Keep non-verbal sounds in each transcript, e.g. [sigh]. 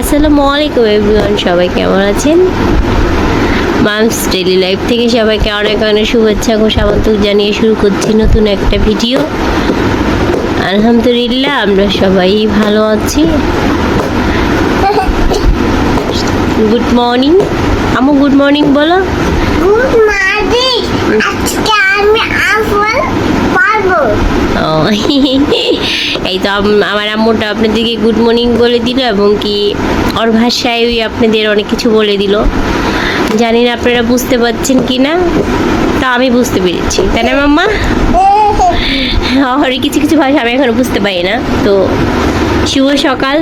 আসসালামু আলাইকুম এভরিওয়ান সবাই কেমন আছেন? মামস ডেলি লাইফ থেকে সবাইকে অনেক অনেক শুভেচ্ছা ও স্বাগত জানিয়ে শুরু করছি নতুন একটা ভিডিও। আলহামদুলিল্লাহ আমরা সবাই ভালো আছি। Good morning Amu good morning বলো। গুড মর্নিং আজকে আমি আপেল এই [laughs] তো আমার আম্মুটা আপনাদেরকে গুড মর্নিং বলে দিল এবং কি ওর ভাষায় ওই আপনাদের অনেক কিছু বলে দিল। জানি না আপনারা বুঝতে পারছেন কি না তা আমি বুঝতে পেরেছি। তাই না মাম্মা? ওর কিছু কিছু ভাষা আমি এখনও বুঝতে পারি না, তো শুভ সকাল।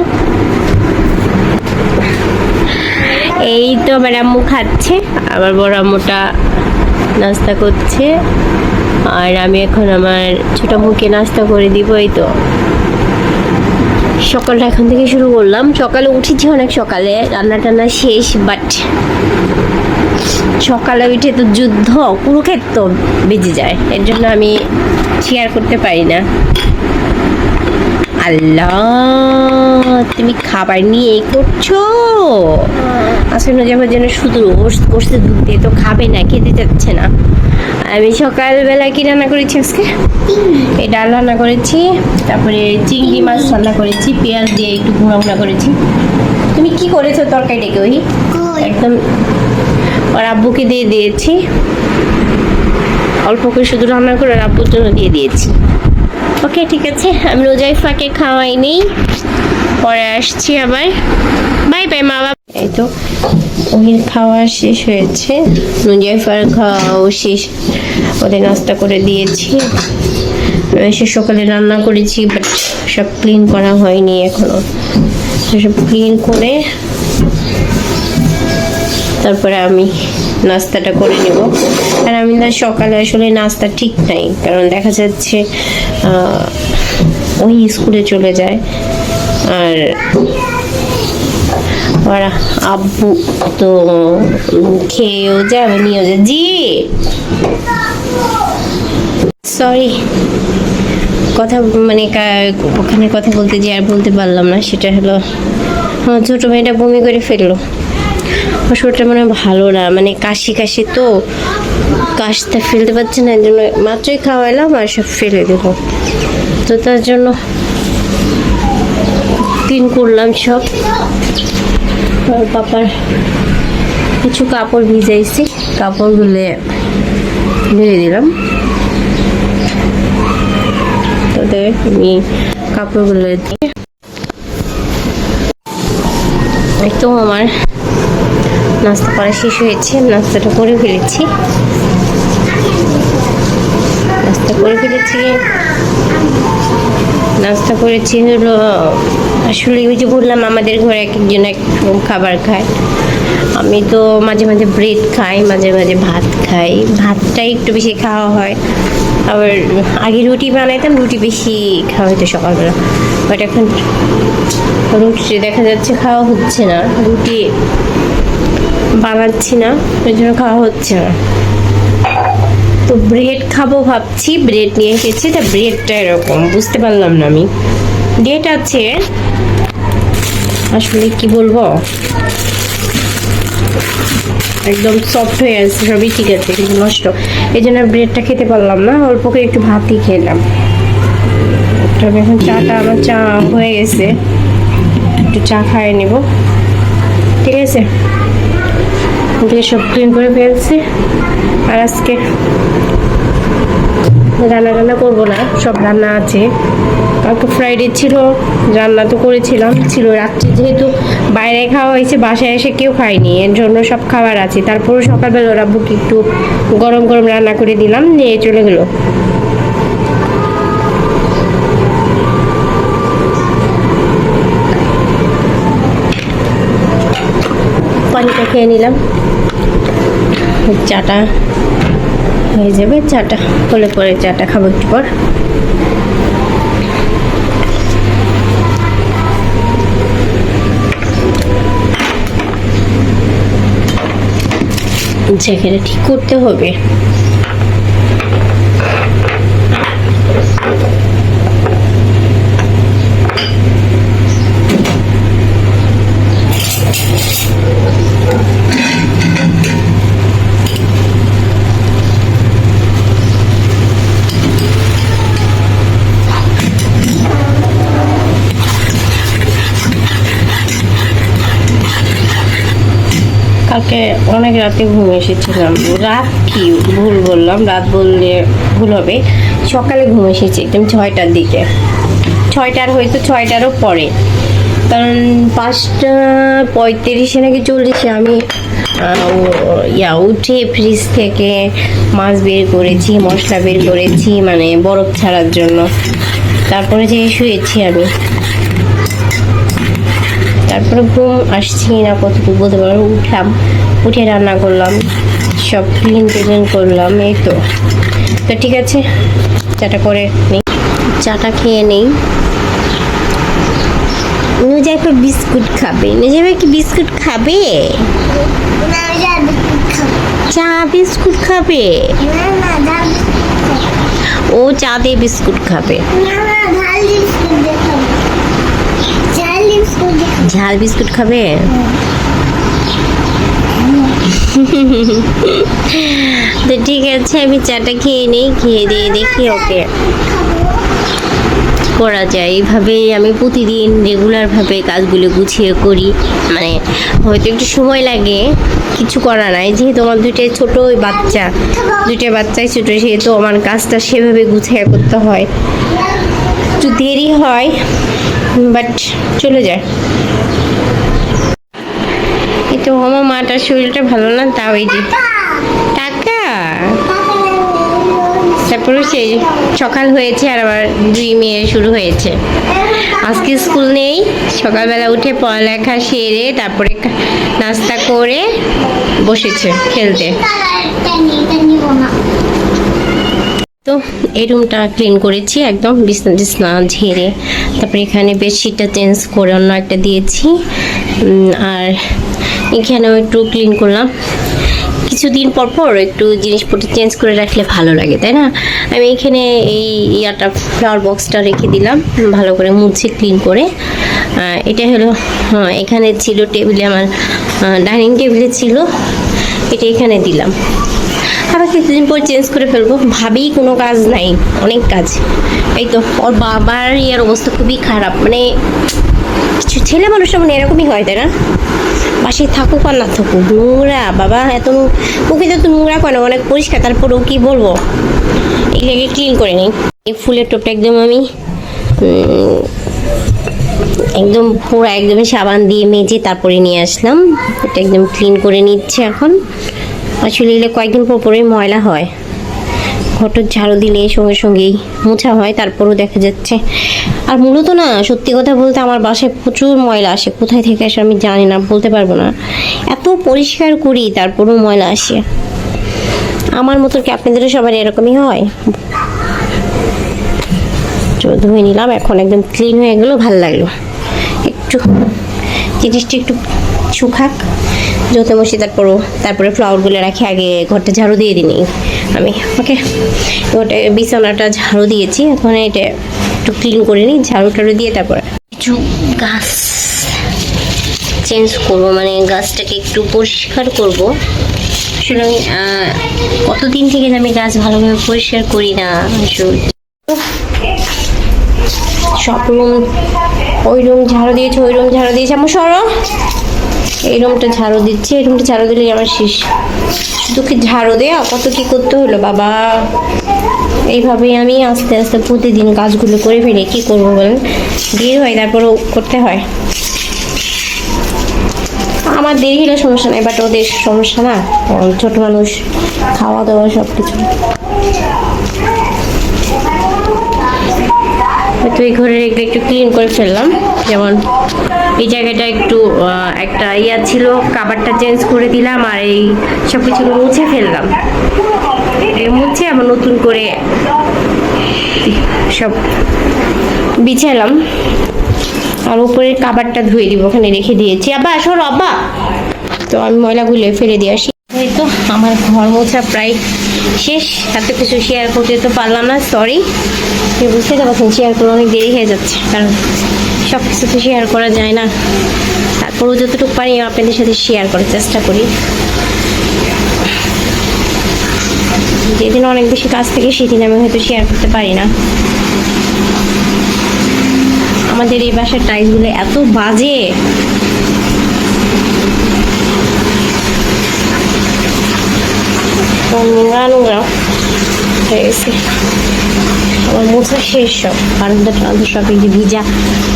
এই তো আমার আম্মু খাচ্ছে, আমার বড় আম্মুটা নাস্তা করছে, আর আমি এখন আমার ছোট মুখে নাস্তা করে দিব, এই তো। সকালটা এখান থেকে শুরু করলাম। সকালে উঠেছি অনেক সকালে, রান্না টান্না শেষ বাট সকালে উঠে তো যুদ্ধ কুরুক্ষেত্র বেজে যায়। এর জন্য আমি শেয়ার করতে পারি না। আল্লাহ তুমি খাবার নিয়ে এই করছ? আসলে যাবার জন্য শুধু রোস্ট করছে দুধ দিয়ে তো খাবে না খেতে যাচ্ছে না। আমি সকালবেলা কি রান্না করেছি আজকে? এই ডাল রান্না করেছি তারপরে চিংড়ি মাছ রান্না করেছি পেঁয়াজ দিয়ে একটু গুঁড়া গুঁড়া করেছি। তুমি কি করেছ তরকারিটাকে ওই একদম ওর আব্বুকে দিয়ে দিয়েছি। অল্প করে শুধু রান্না করে ওর আব্বুর জন্য দিয়ে দিয়েছি। ওকে, ঠিক আছে। আমি রোজাই ফাঁকে খাওয়াই নেই। পরে আসছি আবার। বাই বাই, মা বাবা। এই তো ওহির খাওয়া শেষ হয়েছে। রোজাইফার খাওয়াও শেষ। ওদের নাস্তা করে দিয়েছি। এসে সকালে রান্না করেছি বাট সব ক্লিন করা হয়নি এখনও। সব ক্লিন করে তারপরে আমি নাস্তাটা করে নেব। আর আমি না সকালে আসলে নাস্তা ঠিক নাই, কারণ দেখা যাচ্ছে ওই স্কুলে চলে যায়। আর আর আব্বু তো খেয়েও যাবে নিয়েও যাবে জি! সরি কথা মানে ওখানে কথা বলতে যে আর বলতে পারলাম না, সেটা হলো, আমার ছোট মেয়েটা বমি করে ফেলল। আমার শরীরটা মানে ভালো না মানে কাশি কাশি তো। কাশতে ফেলতে পারছে না জন্য মাত্রই খাওয়াইলাম আর সব ফেলে দেবো তো তার জন্য ক্লিন করলাম সব। পাপার কিছু কাপড় ভিজাইছি, কাপড় কাপড়গুলো ধুয়ে দিলাম। তাদের আমি কাপড়গুলো দিয়ে তো আমার নাস্তা করা শেষ হয়েছে, নাস্তাটা করে ফেলেছি। নাস্তা করে ফেলেছি। নাস্তা করেছি হলো, আসলে ওই যে বললাম, আমাদের ঘরে এক একজন এক রকম খাবার খায়। আমি তো মাঝে মাঝে ব্রেড খাই, মাঝে মাঝে ভাত খাই। ভাতটাই একটু বেশি খাওয়া হয়। আবার আগে রুটি বানাইতাম, রুটি বেশি খাওয়া হতো সকালবেলা। বাট এখন রুটি দেখা যাচ্ছে খাওয়া হচ্ছে না। রুটি বানাচ্ছি না ওই জন্য খাওয়া হচ্ছে না। তো ব্রেড খাব ভাবছি ব্রেড নিয়ে এসেছি, তা ব্রেডটা এরকম, বুঝতে পারলাম না আমি। ডেট আছে, আসলে কি বলব? একদম সফট হয়ে আছে সবই ঠিক আছে কিন্তু নষ্ট। এই জন্য ব্রেডটা খেতে পারলাম না, অল্প করে একটু ভাতই খেলাম তবে এখন চাটা, আমার চা হয়ে গেছে। একটু চা খাই নেব। ঠিক আছে? সব ক্লিন করে ফেলছি। আর আজকে রান্না রান্না করব না, সব রান্না আছে। কালকে ফ্রাইডে ছিল, রান্না তো করেছিলাম, ছিল রাত্রে যেহেতু বাইরে খাওয়া হয়েছে, বাসায় এসে কেউ খায়নি, এর জন্য সব খাবার আছে। তারপরে সকালবেলা ওরা বুক একটু গরম গরম রান্না করে দিলাম, নিয়ে চলে গেলো। পানিটা খেয়ে নিলাম। চাটা হয়ে যাবে চাটা হলে পরে চাটা খাব একটু পর। জায়গাটা ঠিক করতে হবে। কালকে অনেক রাতে ঘুম এসেছিলাম। রাত কি ভুল বললাম? রাত বললে ভুল হবে। সকালে ঘুম এসেছি, একদম ছয়টার দিকে। ছয়টার হয়তো ছয়টারও পরে। কারণ পাঁচটা পঁয়ত্রিশে নাকি চল্লিশে আমি ইয়া, উঠে ফ্রিজ থেকে মাছ বের করেছি, মশলা বের করেছি মানে বরফ ছাড়ার জন্য। তারপরে যে শুয়েছি আমি। তারপরে ঘুম আসছি না কতটুকু বলতে পারব? উঠলাম উঠে রান্না করলাম সব ক্লিন টিলিন করলাম এই তো। তো ঠিক আছে চাটা করে নিই চাটা খেয়ে নেই। নুজাইফা বিস্কুট খাবে। নুজাইফা কি বিস্কুট খাবে? চা বিস্কুট খাবে? ও চা দিয়ে বিস্কুট খাবে না না ঝাল বিস্কুট দেখাবো ঝাল বিস্কুট দেখাবো ঝাল বিস্কুট খাবে? তো ঠিক আছে, আমি চাটা খেয়ে নিই, খেয়ে দিয়ে দেখি ওকে। করা যায়, এইভাবেই আমি প্রতিদিন রেগুলারভাবে কাজগুলো গুছিয়ে করি। মানে হয়তো একটু সময় লাগে, কিছু করা নাই। যেহেতু আমার দুইটাই ছোট বাচ্চা, দুইটা বাচ্চাই ছোট, সেহেতু আমার কাজটা সেভাবে গুছিয়ে করতে হয়। একটু দেরি হয় বাট চলে যায়। এই তো আমার মাটার শরীরটা ভালো না? তাও এই যে। টাকা তারপরে সেই সকাল হয়েছে আর আবার দুই মেয়ে শুরু হয়েছে। আজকে স্কুল নেই। সকালবেলা উঠে পড়ালেখা সেরে তারপরে নাস্তা করে বসেছে খেলতে। তো এই রুমটা ক্লিন করেছি একদম বিছনা টিছনা ঝেড়ে। তারপরে এখানে বেডশিটটা চেঞ্জ করে অন্য একটা দিয়েছি। আর এখানেও একটু ক্লিন করলাম। কিছুদিন পর পর একটু জিনিসপত্র চেঞ্জ করে রাখলে ভালো লাগে তাই না? আমি এখানে এই ইয়াটা ফ্লাওয়ার বক্সটা রেখে দিলাম ভালো করে মুছে ক্লিন করে। এটা হলো হ্যাঁ, এখানে ছিল টেবিলে আমার ডাইনিং টেবিলে ছিল এটা এখানে দিলাম। আবার কিছুদিন চেঞ্জ করে ফেলব ভাবি কোনো কাজ নাই, অনেক কাজ। এই তো, ওর বাবার ইয়ার অবস্থা খুবই খারাপ মানে কিছু ছেলে মানুষটা মানে এরকমই হয়, তাই না? বাসায় থাকুক আর না থাকুক, নোংরা, বাবা এত মুখে তো নোংরা করে অনেক পরিষ্কার, তারপরেও কি বলব? এগুলোকে ক্লিন করে নিই। এই ফুলের টোপটা একদম আমি একদম পুরো একদম সাবান দিয়ে মেজে তারপরে নিয়ে আসলাম। এটা একদম ক্লিন করে নিচ্ছে এখন। আসলে এগুলো কয়েকদিন পর পরেই ময়লা হয়। ঘটর ঝাড়ু দিলে সঙ্গে সঙ্গেই মোছা হয়, তারপরও দেখা যাচ্ছে। আর মূলত না, সত্যি কথা বলতে আমার বাসায় প্রচুর ময়লা আসে। কোথায় থেকে আসে আমি জানি না, বলতে পারব না। এত পরিষ্কার করি, তারপরও ময়লা আসে। আমার মতো কি আপনাদেরও সবার এরকমই হয়? ধুয়ে নিলাম, এখন একদম ক্লিন হয়ে গেলো, ভালো লাগল। একটু জিনিসটা একটু শুকাক যত মসি তারপরও তারপরে ফ্লাওয়ারগুলো রাখি, আগে ঘরটা ঝাড়ু দিয়ে দিই আমি ওকে ওটা বিছানাটা ঝাড়ু দিয়েছি, এখন এটা একটু ক্লিন করে নিই, ঝাড়ু টাড়ু দিয়ে তারপর কিছু গাছ চেঞ্জ করব মানে গাছটাকে একটু পরিষ্কার করব। আসলে কতদিন থেকে আমি গাছ ভালোভাবে পরিষ্কার করি না সব রুম, ওই রুম ঝাড়ু দিয়েছে, ওই রুম ঝাড়ু দিয়েছে আমার সরো। এই ঝাড়ু দিচ্ছে, এই রুমটা ঝাড়ু দিলেই আমার শেষ। শুধু কি ঝাড়ু দেয়া কত কি করতে হলো, বাবা? এইভাবেই আমি আস্তে আস্তে প্রতিদিন কাজগুলো করে ফেলি, কি করব বলেন? দেরি হয়, তারপরেও করতে হয়। আমার দেরি হলে সমস্যা নাই বাট ওদের সমস্যা না ছোট মানুষ খাওয়া দাওয়া সব কিছু তো এই ঘরের একটু ক্লিন করে ফেললাম, যেমন এই জায়গাটা একটু একটা ইয়া ছিল কাবারটা চেঞ্জ করে দিলাম আর এই সব কিছু মুছে ফেললাম। মুছে আবার নতুন করে সব বিছালাম। আর উপরের কাবারটা ধুয়ে দিব, ওখানে রেখে দিয়েছি। আবার আসো আব্বা। তো আমি ময়লাগুলো ফেলে দিয়ে আসি। এই তো আমার ঘর মোছা প্রায় শেষ। এত কিছু শেয়ার করতে তো পারলাম না সরি বুঝতে পারছেন শেয়ার করে অনেক দেরি হয়ে যাচ্ছে, কারণ সব কিছু তো শেয়ার করা যায় না। তারপরেও যতটুকু পারি আপনাদের সাথে শেয়ার করার চেষ্টা করি। যেদিন অনেক বেশি কাজ থেকে, সেদিন আমি হয়তো শেয়ার করতে পারি না। আমাদের এই বাসার টাইলসগুলো এত বাজে। নোংরা নোংরা হয়ে আমার মোছা শেষ সব বারান্দা টান্দা সব একদম ভিজা,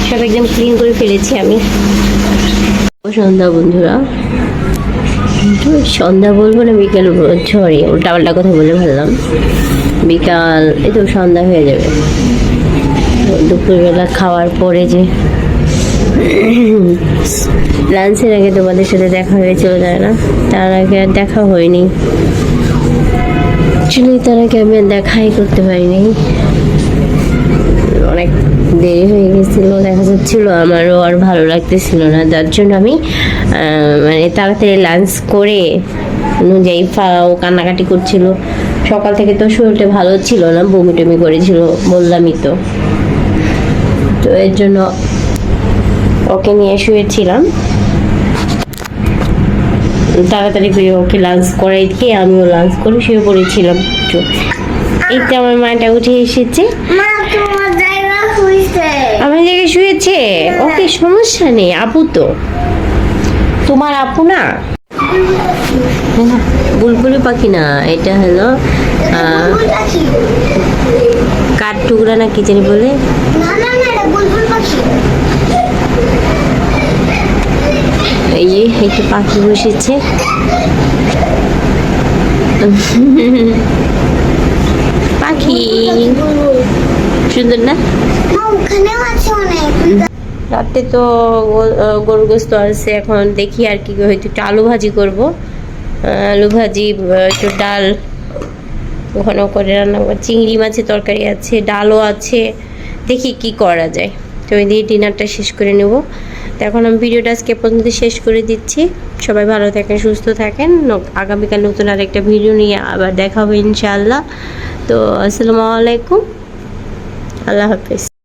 সব একদম ক্লিন করে ফেলেছি আমি। সন্ধ্যা, বন্ধুরা। তো সন্ধ্যা বলব না, বিকেল সরি উল্টা পাল্টা কথা বলে ফেললাম। বিকাল, এই তো সন্ধ্যা হয়ে যাবে। দুপুরবেলা খাওয়ার পরে যে লাঞ্চের আগে তোমাদের সাথে দেখা হয়েছিল যায় না। তার আগে দেখা হয়নি। অ্যাকচুয়ালি তার আমি দেখাই করতে পারিনি। অনেক দেরি হয়ে গেছিল, দেখা যাচ্ছিল আমারও আর ভালো লাগতেছিল না। যার জন্য আমি মানে তাড়াতাড়ি লাঞ্চ করে অনুযায়ী ও কান্নাকাটি করছিল। সকাল থেকে তো শরীরটা ভালো ছিল না বমি টমি করেছিল বললামই তো। তো এর জন্য ওকে নিয়ে শুয়েছিলাম। তাড়াতাড়ি করে ওকে লাঞ্চ করাই দিয়ে আমিও লাঞ্চ করে শুয়ে পড়েছিলাম একটু। এই তো আমার মাটা উঠে এসেছে। আমার জায়গায় শুয়েছে? ওকে সমস্যা নেই আপু তো। তোমার আপু না? বুলবুলি পাখি না এটা হলো কাঠ টুকরা না কি জানি বলে? না না না এটা বুলবুল পাখি এই একটু পাখি বসেছে। পাখি। সুন্দর না? রাতে তো গো- গরু গোস্ত আছে, এখন দেখি আর কি হয়তো একটু আলু ভাজি করব। আলু ভাজি একটু ডাল। ঘন করে রান্না চিংড়ি মাছের তরকারি আছে, ডালও আছে। দেখি কি করা যায়। তো ওই দিয়ে ডিনারটা শেষ করে নেব। তো এখন আমি ভিডিওটা আজকে পর্যন্ত শেষ করে দিচ্ছি। সবাই ভালো থাকেন, সুস্থ থাকেন। আগামীকাল নতুন আর একটা ভিডিও নিয়ে আবার দেখা হবে ইনশাআল্লাহ। তো, আসসালামু আলাইকুম। আল্লাহ হাফিজ।